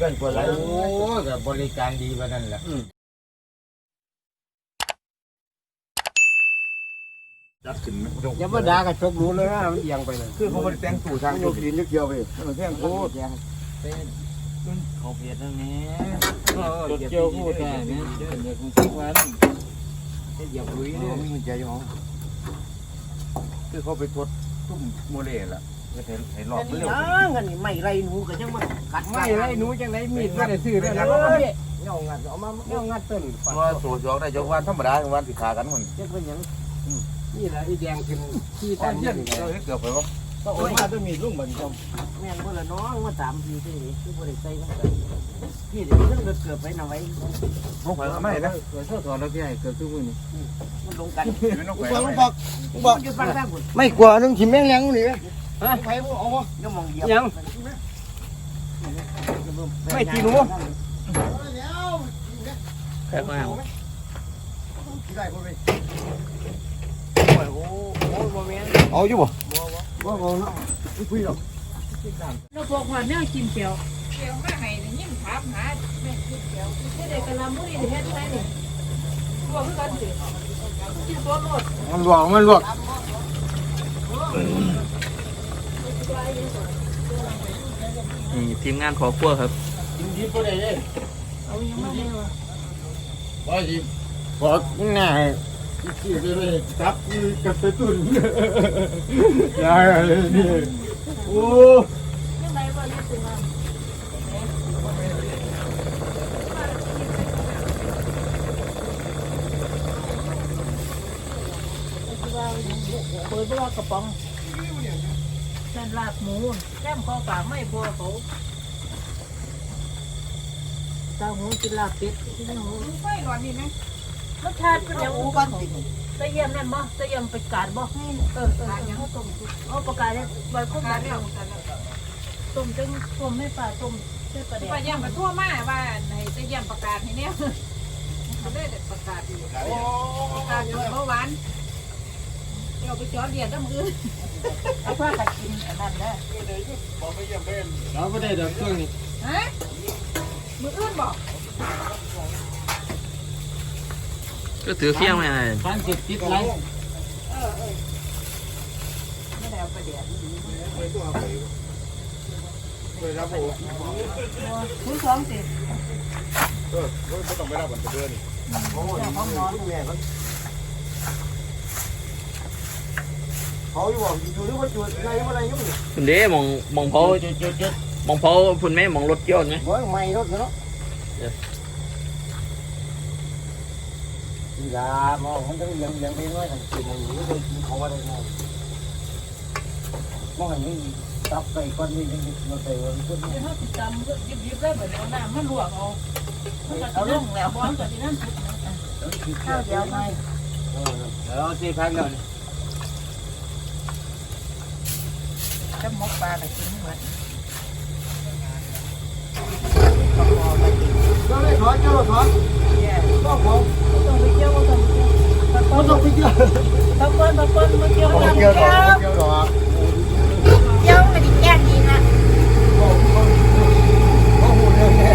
เกินกว่าไรโอ้กับบริการดีกว่านั้นแหละจับขึ้นไหมอย่ามาด่ากับชกรู้เลยนะมันเอียงไปเลยคือเขาบ่ได้แต่งตู้ทางโยกดินนิดเดียวไปมันแท่งโคตรเขาเพียรนั่นนี่จดเกี่ยวพูดแค่นี้เดี๋ยวคุณสักวันเหยียบลุยเนี่ยมีใจอยู่คือเขาไปทดตุ้มโมเลล่ะเฮ็ด ให้ห้รอบเร็วยังอันนี้ไม่ไรหนูก็ยังมากัดไม่ไรหนูจังไรมีดไม่ได้ซื้อได้แล้วเงางัดเอามาเงางัดต้นว่าสูตรยอกได้ยกวันธรรมดาวันสิขากันมันจะเป็นยังนี่แหละที่แดงขึ้นที่ตันเย็เย็นเกือบไปบ่ก็โอ้ยมาต้องมีลุงเหมือนกันแม่นคนละน้องมาสามปีที่นี่คือบ่ได้ใส่กันพี่เดี๋ยวเรื่องเกิดไปหน่อยพวกไปก็ไม่นะเกิดเท่าตัวแล้วพี่ไอ้เกิดทุกมือนี่มันลงกันไม่ต้องไปบอกบอกอยู่ฟังทางคุณไม่กลัวนึงขิมแม่งยังนี่ ฮะไปบ่เอาบ่ยังมองเหยียบยังไม่ตีหนูแค่มาได้บ่ไปโอ้โหบ่แม่นเอาอยู่บ่บ่บ่เนาะคุยหรอกเราบอกว่าแนวกินเจียวเจียวมาให้ยิ้มถามหาแม่กินเจียวไม่ได้กะลำมุ้ยเฮ็ดได้นี่บอกคือกันสิกินตัวโลดมันลวกมันลวก นี่ทีมงานขอครัวครับกินดีบ่ได้เด้เอายังมาให้ว่าบ่สิบอหน้าที่ไปเลยจับกับไปตุนยายนี่โอ้ยังไงว่านี่เป็นว่าเปิดว่ากระป๋อง ลาบหมูแก้มคอปากไม่พอเขาตาหมูกินลาบเป็ดกินหมูไฟร้อนนี่นะรสชาติเป็นยังไงบ้างตะเยี่ยมแม่นบ่ตะเยี่ยมไปกาดบ่เออเออเขาต้มเอาประกาศเลยใบข้าวเหนียวต้มจังต้มให้ปลาต้มใส่ปลาแดป้ากย่ำมาทั่วมาว่าในจะย่ำประกาศให้เนี่ยเขาได้ประกาศอยู่ประกาศอยู่เมื่อวาน เดี๋ยวไปจอดเรียนต้องมือเอาผ้ากัดกินอันนั้นเด้อเราไม่ได้ดอกเครื่องนี่ฮะมืออื่นบอกก็ถือเฟี้ยงมาเลยฟันติดติดไรไม่ได้เอาไปเดียดคุณสองสิเออบ่ต้องไปรับมันเดือนโอ้ยเขานอนแม่เขา เขาอยู่บอกอยู่หรือว่าจุดอะไรอะไรยุ่งคุณเด้มองมองเผาจุดจุดจุดมองเผาคุณแม่มองรถเกี่ยวไหมโอ้ยไม่รถเนาะยามองมันต้องยังยังไปน้อยทางกินอะไรอยู่ต้องกินเขาอะไรมองมองอย่างนี้ตับไปก้อนนี้ยังมาใส่วันขึ้นเดี๋ยวเขาติดตามยิบยิบเลยแบบเอาน้ำมันลวกเอามันก็จะลงแล้วบ้อนก็จะนั่นข้าวเดียวไงแล้วสี่พันก่อน จะมกปลาแต่กินไม่หมดก็เลยถอนเจ้าถอนก็ผมต้องไปเที่ยวก็ต้องไปเที่ยวมันต้องไปเที่ยวตะเปิ้ลตะเปิ้ลมาเที่ยวเที่ยวดอกเที่ยวดอก เที่ยวไม่ได้แก่ดีนะ ก็หูเรื่องแน่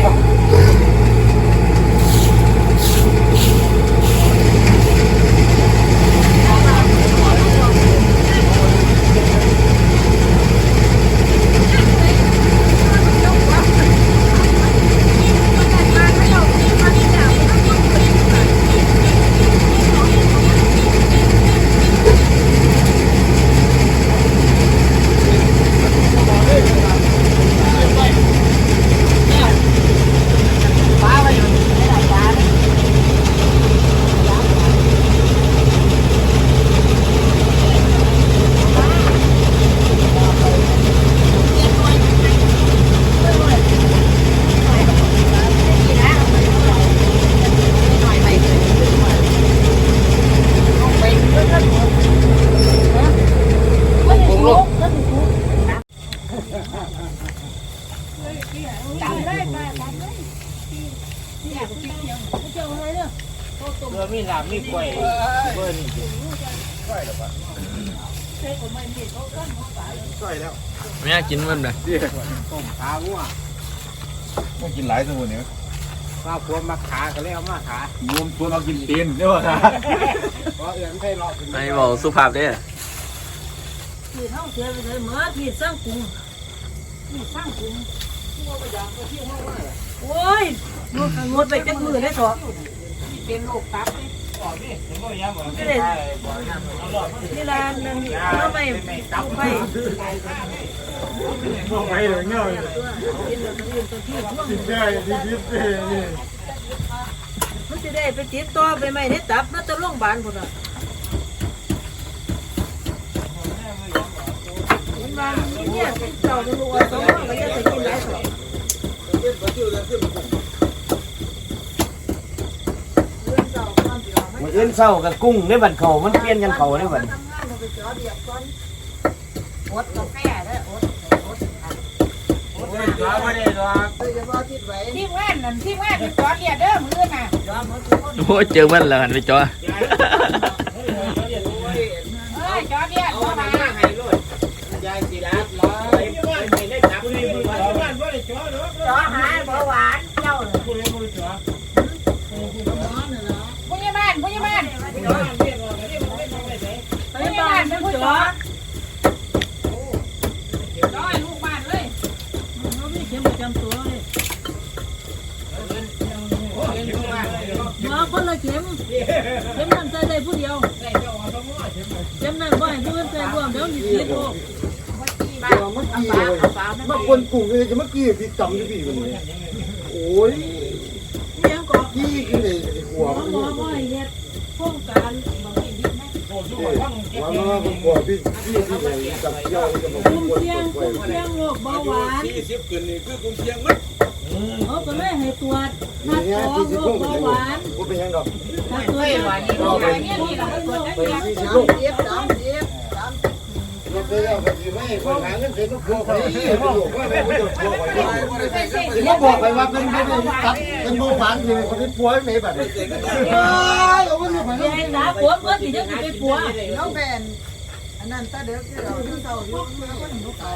ผมลูก จำได้ไหมจำได้เนี่ยเที่ยวอะไรเนี่ย เรือมีหลามมีกล้วยเบอร์นี่ เซ็กของมันนี่เขา ก็ใช่แล้วไม่อยากกินมันเลยต้มขางัวต้องกินหลายตัวเนี่ยมาพวงมาขาก็แล้วมาขารวมตัวเรากินตีนเรียกว่าเพราะเอื่นไม่รอถึงไอ้บอกสุภาพเด้อที่เท่าเสียไปเลยเหมือที่สร้างกรุงที่สร้างกรุงโอ้ยงดงดไปจักมือได้เถอะเป็นโรคตับนี่ไม่ได้นี่ลานนั่นทำไมไปพวก ไปเลยเงากินแล้วทั้งอื่นทั้งที่ช่วงกินได้ดีดีนี่มันจะได้ไปติดต่อไปไหมได้ตับน่าจะโรงพยาบาลพุ่นอะเห็นว่าเนี่ยเจ้าจะรู้ว่าต้องก็ยังจะกินหลายสองมื้ออื่นเช้ากับกุ้งในบัดเขามันเปลี่ยนกันเขาในบัดทำงานเราไปจอเดียบก่อนอดกาแฟได้อดอด โอ้ย จ้าบ่ได้หรอกทีมงานนั่นทีมงานที่จอดเรียเด้อมื้อน่ะยอมหมดโอ้ยเจอมันแล้วหันไปจ่อเอ้ยจอดเรียบ่มายายสิรับร้อยไม่ได้จับนี่จอหายเบาหวานเจ้าผู้ใหญ่บ้านผู้ใหญ่บ้านไปบ้านเป็นผู้จอจอยลูกบ้านเลย เราไม่เข็มประ จำตัวเลยหมอคนละเข็มเข็มนั่นใส่ได้ผู้เดียวเข็มนั่นบ่ให้ผู้อื่นใส่ร่วมเดี๋ยวมีเสียโรคเมื่อกี้เลยมาคนกลุ่มเลยจะเมื่อกี้พี่จำที่พี่คนนี้โอ้ยเลี้ยงก่อนพี่กินเลยหัวหมอหมอบ่ให้เฮ็ดโครงการบางทีนิดนะ วันนั้นผมกลัวพี่พี่ที่ไหนจับเที่ยวจะมากลุ่มคนเสี่ยงกลุ่มเสี่ยงโรคเบาหวาน40ขึ้นนี่คือกลุ่มเชียงมั้ยเขาก็เลยให้ตรวจคัดนี่กรอพี่งสิโรบคลูกเบาหวานกูเป็นยังดอกคัดตรวจโรคก็ไปเนี่ยนี่เราตรวจได้ไปเรียพี่สิบลูกเราไปแล้วก็สิไม่คนหาเงิ นเป็นลูกพวกไม่รู้จะพวกไปที่มาบอกไปว่าเป็นเป็นตัดเป็นโบฝันอยู่คนที่ป่วยไม่แบบนี้เราไม่รู้ไปยายสาปัวเมื่อสิจะไปปัวน้องแบนอันนั้นตาเด็กที่เราที่เศร้าอยู่เมื่อคนหนูเก่า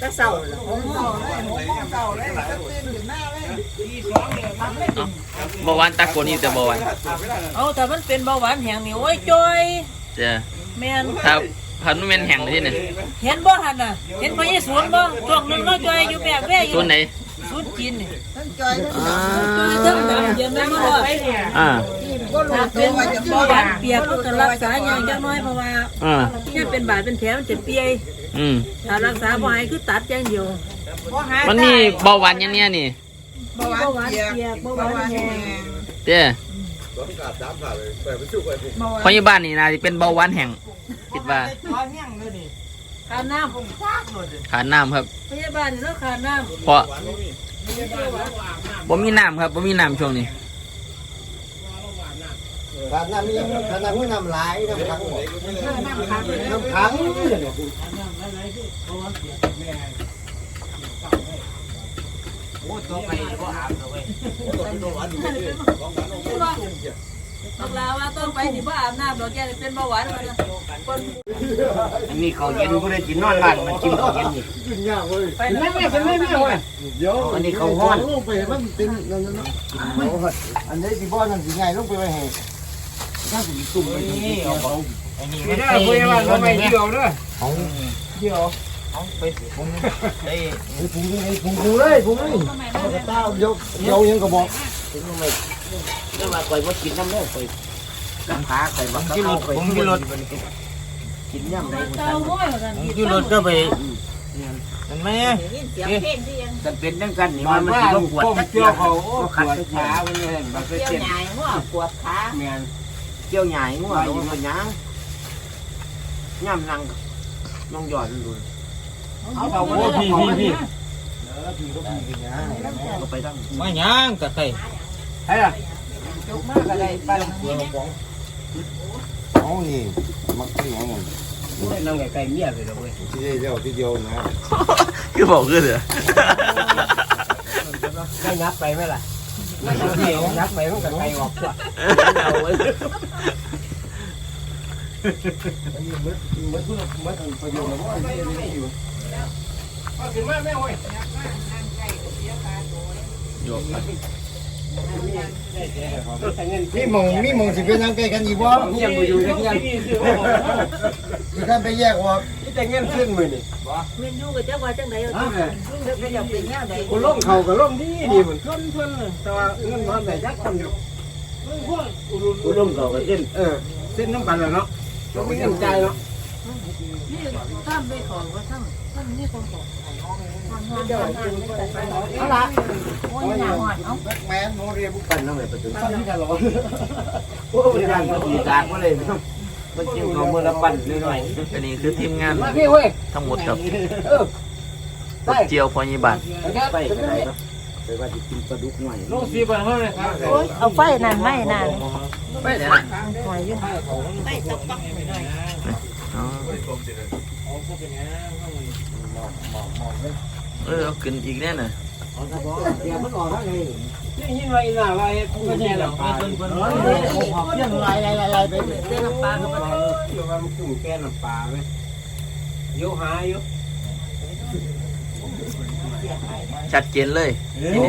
ตะเศร้าเหรอผมเก่าเลยผมเก่าเลยก็ตื่นขึ้นหน้าเลยเบาหวานตะโกนี่แต่เบาหวานเอาแต่มันเป็นเบาหวานแห้งนี่โอ้ยจอย จ้าแม่นถ้าพันนุ่มนแห้งเลยที่นี่เห็นบ่ทันน่ะ เห็นพญสวนบ่ช่วงนึงเราจอยอยู่แบบแว่อยู่ส่วนไหนสวนจีนนี่ทั้งจอยทั้งอ่าจอยทั้งดำเดี๋ยวแม่มาว่าอ่าก็รู้ถ้าตัเป็วนว่าจะเบาหวานเปียกก็จะรักษาอย่างจังน้อยเพราะว่าอ่าแค่เป็นบาดเป็นแผลมันจะเปียอืมถ้ารักษาบ่หายคือตัดอย่างเดียวมันมีเบาหวานอย่างเนี้ยนี่เบาหวานเปียกเบาหวานแห้งเจ้าเบาหวานพยาบาลนี่น่าจะเป็นเบาหวานแห้งคิดว่าขาดน้ขาดน้ำครับำพยาบาลนี่เราขาดน้เพราะผมมีน้ำครับผมมีน้ำช่วงนี้ ขนาดนี้ขนาดนี้น้ำไหลน้ำขังน้ำขังโอ้ตัวไปบ่อาบเลยำ อกลาว่าต้องไปสิบ่อาบน้ำดอกแกเป็นเบาหวานมาคนอันนี้เขาเย็นกูได้กินนอนร้านมันกินเขาเย็นนี่ขึ้นยากเว้ยเป็นแม่เป็นแม่แม่เว้ยเดี๋ยวอันนี้เขาฮ้อนลงไปมันเป็นนั่นนั่นอันนี้ที่บ่อนั่นสิไงลงไปไว้ให้ถ้าสิตุ่มไปนี่เอาเอาเขาอันนี้ไม่ได้คุยว่าเราไมเดียวเด้อเดียว เอาไปผมไอ้พุงไอ้พุงพุงเลยพุงเลยตาเดี๋ยวเดี๋ยวยังก็บอกผมไม่เรียกว่าข่อยบ่กินน้ำเด้อข่อยกังขาข่อยบักกินรถ เตาห้อยกันผมกินรถก็ไปมันแม่เสียงเพลงที่ยังกันเป็นจังซั่นนี่มันมันสิบ่ปวดจักเกี่ยวเขาขัดขามันเลยบักเกี่ยวเส้นใหญ่หัวปวดขาแม่นเกี่ยวใหญ่งัวลงมันยังย่ำนั่งลงหยอดดูเอาเตาโอ้พี่พี่พี่ก็ไปทั้งมาหยังกะไตใช่ล่ะจุกมากอะไรไปเอานี่มักที่ยังไงกูได้นั่งไกลๆเมียเลยเว้ยที่เดียวที่เดียวนะคือบอกคือเถอะได้ยับไปไหมล่ะยับไปมันก็ไกลออกตัวเอาไว้มันมันมันมันประโยชน์แล้วว่าอยู่ ถึงแม่แม่เว้ยโยกครับมีหมองมีหมองสิเป็นทางไกลกันอีบ่เงียบอยู่เงียบสิท่านไปแยกออกนี่แต่เงินขึ้นมือนี่เมนูก็จักว่าจังได๋เอาก็อยากเป็นแนวใดกูล่มเขาก็ล่มดีดีเหมือนชนชนแต่ว่าเงินมันแต่ยักษ์ทำอยู่กูล่มเขาก็เส้นเออเส้นน้ำกันแล้วเนาะเราไม่เงินใจเนาะนี่ข้ามไปของว่าทั้ง ทั้งนี่ของของเอาละโอ้ยหนาหอดเอาแม่โมเรียบุกปันนั่นแหละประจุทำที่จะร้อนโอ้ยยังตีตากมาเลยมันจิ้มเขาเมื่อละปั่นนิดหน่อยอันนี้คือทีมงานมาพี่เว้ยทั้งหมดครับเออรถเจียวพอยีบานไปกันไหนเนาะไปว่าจะกินปลาดุกหน่อยลูกสีบันเขาเลยครับโอ้ยเอาไฟนั่นไม่นั่นไปไหนล่ะหอยอยู่อ๋อ เออเอาขึ้นอีกแน่น่ะเดี๋ยวมันออกแล้วไงนี่ยินว่าอีหน้าว่าเฮ็ดก็แย่แล้วมีเพิ่นเพิ่นเที่ยงลายลายลายลายไปเส้นน้ำปลาก็บ่อยู่ว่ามันกุ้งแก้น้ำปลาไหมโยหาอยู่ชัดเจนเลยโอ้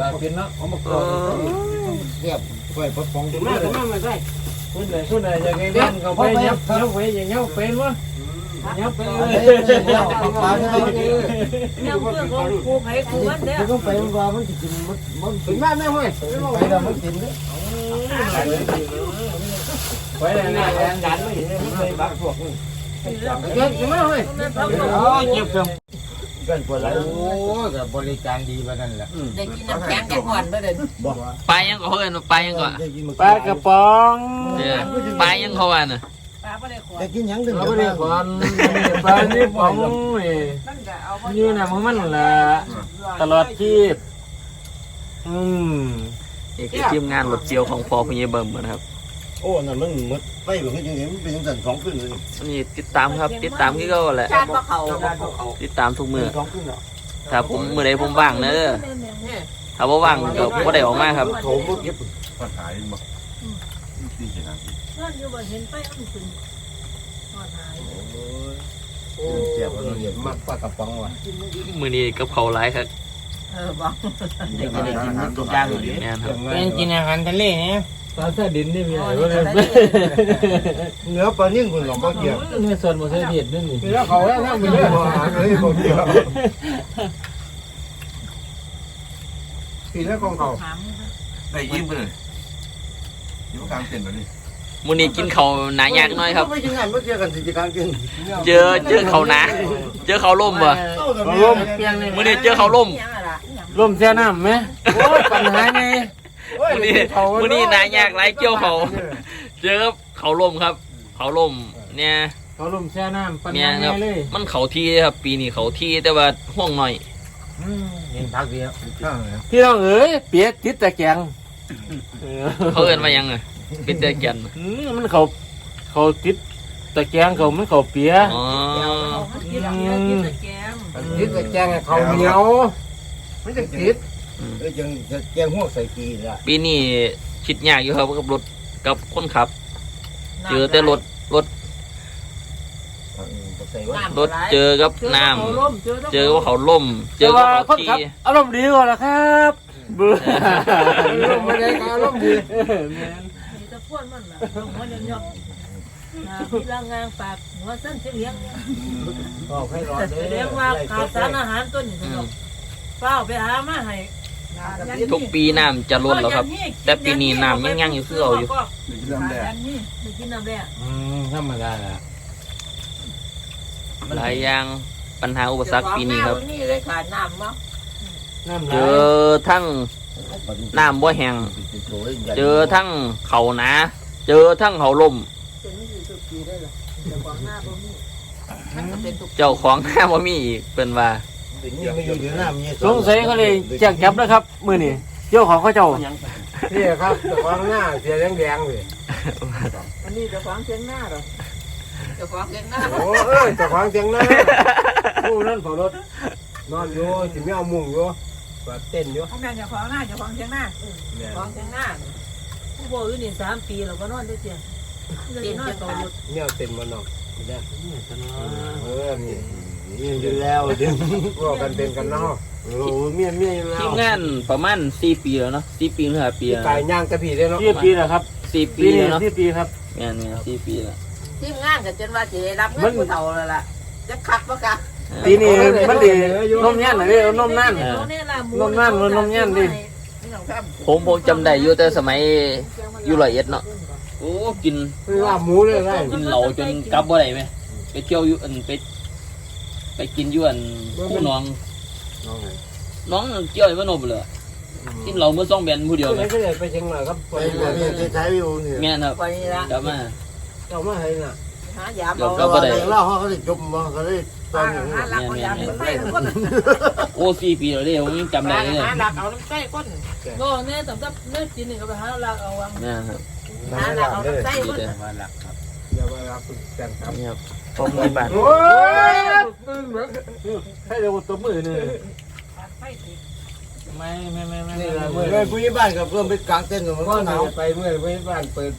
ตาเป็นเนาะเอามาเอก่อนอเรียบไฟพดฟองถึถึงงมามาถึงมาไม่ใช่คุณไหนคุณไหนอยากให้เล่นเขาไปยับยับไปอย่างเงี้ยเป็นวะ ยับไปเลยปลาเนี่ยยังเพื่อนของครูไผครูมันเด้อต้องไปมันว่ามันสิกินมันมันถึงมาแม่ห้อยไปแล้วมันกินเด้ไปไหนไหนแรงดันไม่เห็นมันเลยบักพวกนี่เก็บถึงมาเฮ้ยนั่นเขาก็โอ้ยเก็บเพิ่มกันปวดไหลโอ้กับบริการดีมานั่นแหละได้กินน้ำแข็งจังหวัดบ่เด้อปลายังก็เอิ้นว่าปลายังก็ปลากระป๋องเออปลายังเขาว่าน่ะปลาบ่ได้ขว จะกินยังดึงเราไม่ได้ก่อนปลานี่ป๋องนี่มันก็เอาบ่อยู่น่ะมันแหละตลอดชีพอืมนี่คือทีมงานรถเจียวของพอพญเบิ่มนะครับ โอ้นั่นมันมดไปแบบนี้จริงๆมันเป็นสั่นสองขึ้นเลยอันนี้ติดตามครับ ติดตามที่ก็แหละจานบ่เขาติดตามทุกมือสองขึ้นแล้วถ้าผมมือใดผมว่างเนอะถ้าว่าว่างก็บ่ได้ออกมาครับโถมเก็บปัญหาอีกบ่ที่เห็นอันนั่นอยู่บ่เห็นไปอันขึ้นฮอดหาย เจ็บมันเรียบมักปลากระป๋องว่ะมือนี้กับเขาวหลายครับเออบ่เด็กจะได้กินมันทุกอย่างเลยแม่นครับเป็นกินอาหารทะเลเนี่ยปลาสดินนี่มีอะไรก็เลยเนื้อปลานิ่งคุณหลงก็เกี่ยวเนื้อส่วนหมดเสียเด็ดนี่นี่แล้วเขาแล้วถ้าไม่มันได้บอกหาเลยผมเกี่ยวปีแล้วของเขาถามได้ยิ้มไปเลยอยู่กลางเต็นท์แบบนี้ มือนี้กินเขาวหนายากหน้อยครับ ไม่กินงานเมื่อกี้กันสิจิการกินเจอเจอเขาหนาเจอเขาล่มบ่ ร่มเปียงนี่มือนี้เจอเขาล่มยังอะล่ะยังร่มแช่น้ำไหมโอ้ยปัญหาไงมือนี้มือนี้หนายากหลายเกี่ยวเขาเจอกับเขาล่มครับ เขาล่มเนี่ยเขาร่มแช่น้ำปัญเนี่ยหาคไงรับเลยมันเขาที่ครับ ปีนี้เขาที่แต่ว่าห่วงหน่อยเห็นพักเดียวพี่น้องเอ๋ยเปียกติดตะแกรงเออเขาเอินมายังไง เป็นแต่แกันอืมมันเขาเขาติดตะแกรงเขามันเขาเปียอ๋อกินแล้วกินตะแกงติดตะแกรงเขาเหนียวไม่จะติดเออยังจะแกงหัวใส่กีละปีนี้คิดยากอยู่ครับกับรถกับคนขับเจอแต่รถรถใส่ว่ารถเจอกับน้ำเจอว่าเขาล่ม เจเจออว่าว่าเขาคนที่ขับอารมณ์ดีกว่าละครับเบื่อร่มไม่ได้ก็ร่มดี มีตะพ่นมันล่ะลงมันยอกนะพี่ลางงานฝากหัวเส้นเสียเลี้ยงบอกให้รอแสดงว่าข่าวสารอาหารตัวนี้สนุกเฝ้าไปหามาให้ทุกปีน้ำจะลดแล้วครับ แต่ปีนี้น้ำยังยังอยู่คือเอาอยู่เริ่มแรกไปกินน้ำแร่อืมธรรมดาละหลายอย่างปัญหาอุปสรรคปีนี้ครับนี่เลยขาดน้ำบ่น้ำเจลายอทั้ง น้ำบ่แห้งเจอทั้งเขาหนา เจอทั้งเขาล่มเป็นนี่สุดปีได้ล่ะแต่ของหน้าบ่มีมันก็เป็นทุกเจ้าของหน้าบ่มีอีกเป็นว่าไม่อยู่เดี๋ยวน้ำมีสงสัยเขาเลยแจ้งจับนะครับ มือนี่เจ้าของเขาเจ้านี่ครับแต่ว่าหน้าเสียแดงๆเลยอันนี้เจ้าของเสียงหน้าเหรอเจ้าของเสียงหน้าโอ้เอ้ยแต่ความเสียงหน้าผู้นั่นเผารถนอนอยู่สิไม่เอามุ้งอยู่ ก็เต้นอยู่เขาแม่นเจ้าของหน้าเจ้าของเชียงหน้าเจ้าของเสียงหน้าผู้บอกอยู่นี่สามปีแล้วก็นอนได้เจียจะนอนต่อหมดเนี่ยเต้นมานอกไม่ได้เออนี่อยู่แล้วเดี๋ยวพวกกันเต้นกันเนาะเโอ้เมียเมียอยู่แล้ทีวมงานประมาณสี่ปีแล้วเนาะสี่ปีหรือห้าปีแล้วไก่ย่างกระบี่ได้เนาะที่ปีแล้วครับสี่ปีปีนี้แล้วเนาะที่ปีครับแม่นเนี่ยสี่ปีแล้ว ทีมงานก็จนว่าสิรับเงินผู้เฒ่าแล้วล่ะจะคักบ่กะ ปีนี้มันดีนมแย่นหน่อยดินมนั่น นมนั่นนมแย่นดิ ผมผมจำได้อยู่แต่สมัยอยู่ร้อยเอ็ดเนาะโอ้กินคือลาบหมูเลยได้กินเหล้าจนกลับบ่ได้ไหมไปเที่ยวอยู่อันไปไปกินอยู่อันผู้น้องน้องเกี่ยวไอ้มโนบเลยกินเหล้าเมื่อสองแบนผู้เดียวไหมไม่ก็เลยไปเชียงรายครับไปบ่มีที่ใช้วิวนี่แม่นครับไปนี่ละกลับมาเราไม่ให้น่ะ หายามเดี๋ยวเอาก็บ่ได้ เล่าเขาก็ได้จมบ่เขาได้ตอนนี้หาหลักเอายามไปใส่คนโอ้สี่ปีแล้วเด้ผมยังจำได้เลยหาหลักเอาน้ำใส่คนก็เนี่ยสำหรับเนื้อจีนนี่ก็ไปหาลากเอาวังแม่นครับหาหลักเอาน้ำใส่ดีคนเลยอย่าไปรับแต่งครับนี่ครับผมมีบัตรโอ้ยให้เดี๋ยวตัวมือนี่ไฟติดไม่ไม่ไม่ไม่นี่ไม่ละเมื่เมื่ออผู้ใหญ่บ้านกับเพื่อนไปกลางเต้นท์มันก็ก็หนาวไปเมื่อไปบ้านเปิด